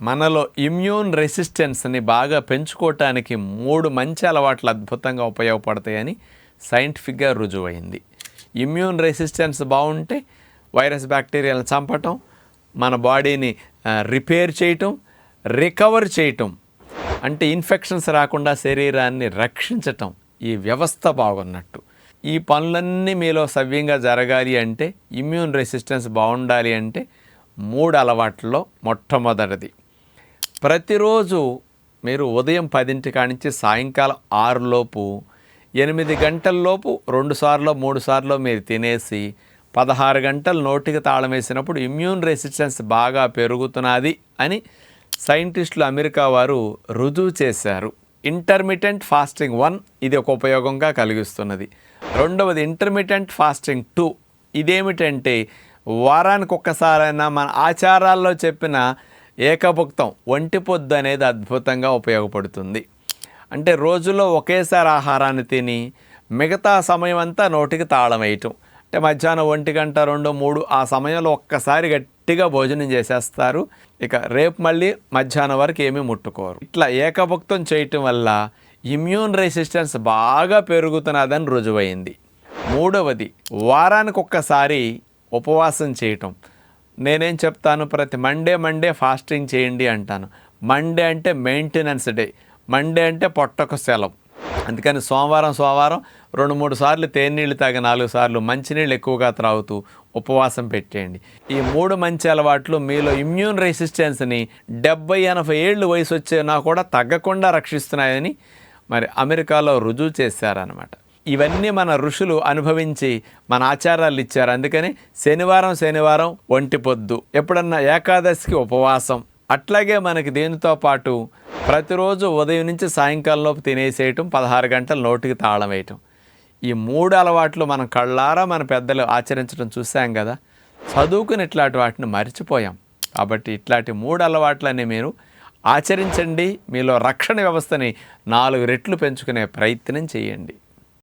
మనలో ఇమ్యూన్ రెసిస్టెన్స్ని బాగా పెంచుకోవటానికి మూడు మంచి అలవాట్లు అద్భుతంగా ఉపయోగపడతాయని సైంటిఫిక్గా రుజువైంది. ఇమ్యూన్ రెసిస్టెన్స్ బాగుంటే వైరస్ బ్యాక్టీరియాలను చంపటం మన బాడీని రిపేర్ చేయటం రికవర్ చేయటం అంటే ఇన్ఫెక్షన్స్ రాకుండా శరీరాన్ని రక్షించటం ఈ వ్యవస్థ బాగున్నట్టు. ఈ పనులన్నీ మీలో సవ్యంగా జరగాలి అంటే ఇమ్యూన్ రెసిస్టెన్స్ బాగుండాలి అంటే మూడు అలవాట్లలో మొట్టమొదటిది. ప్రతిరోజు మీరు ఉదయం పదింటి కానించి సాయంకాలం ఆరులోపు ఎనిమిది గంటల్లోపు రెండు సార్లు మూడు సార్లు మీరు తినేసి పదహారు గంటలు నోటికి తాళం వేసినప్పుడు ఇమ్యూన్ రెసిస్టెన్స్ బాగా పెరుగుతున్నది అని సైంటిస్టులు అమెరికా వారు రుజువు చేశారు. ఇంటర్మిటెంట్ ఫాస్టింగ్ వన్ ఇది ఒక ఉపయోగంగా కలిగిస్తున్నది. రెండవది ఇంటర్మిటెంట్ ఫాస్టింగ్ టూ ఇదేమిటంటే వారానికి ఒక్కసారైనా మన ఆచారాల్లో చెప్పిన ఏకభుక్తం ఒంటి పొద్దు అనేది అద్భుతంగా ఉపయోగపడుతుంది. అంటే రోజులో ఒకేసారి ఆహారాన్ని తిని మిగతా సమయం అంతా నోటికి తాళం వేయటం. అంటే మధ్యాహ్నం ఒంటి గంట రెండు మూడు ఆ సమయంలో ఒక్కసారి గట్టిగా భోజనం చేసేస్తారు. ఇక రేపు మళ్ళీ మధ్యాహ్నం వరకు ఏమీ ముట్టుకోరు. ఇట్లా ఏకభుక్తం చేయటం వల్ల ఇమ్యూన్ రెసిస్టెన్స్ బాగా పెరుగుతున్నదని రుజువైంది. మూడవది వారానికి ఒక్కసారి ఉపవాసం చేయటం. నేనేం చెప్తాను? ప్రతి మండే మండే ఫాస్టింగ్ చేయండి అంటాను. మండే అంటే మెయింటెనెన్స్ డే. మండే అంటే పొట్టకు సెలవు. అందుకని సోమవారం సోమవారం రెండు మూడు సార్లు తేనీళ్ళు తాగి నాలుగు సార్లు మంచినీళ్ళు ఎక్కువగా త్రాగుతూ ఉపవాసం పెట్టేయండి. ఈ మూడు మంచి అలవాట్లు మీలో ఇమ్యూన్ రెసిస్టెన్స్ని డెబ్బై ఎనభై ఏళ్ళు వయసు వచ్చినా కూడా తగ్గకుండా రక్షిస్తున్నాయని మరి అమెరికాలో రుజువు చేశారనమాట ఇవన్నీ మన ఋషులు అనుభవించి మన ఆచారాలు ఇచ్చారు. అందుకని శనివారం శనివారం ఒంటి పొద్దు ఎప్పుడన్నా ఏకాదశికి ఉపవాసం. అట్లాగే మనకి దీనితో పాటు ప్రతిరోజు ఉదయం నుంచి సాయంకాలంలోపు తినేసేయటం పదహారు గంటలు నోటికి తాళం వేయటం. ఈ మూడు అలవాట్లు మనం కళ్ళారా మన పెద్దలు ఆచరించడం చూసాం కదా. చదువుకుని ఇట్లాంటి వాటిని మర్చిపోయాం. కాబట్టి ఇట్లాంటి మూడు అలవాట్లని మీరు ఆచరించండి. మీలో రక్షణ వ్యవస్థని నాలుగు రెట్లు పెంచుకునే ప్రయత్నం చేయండి.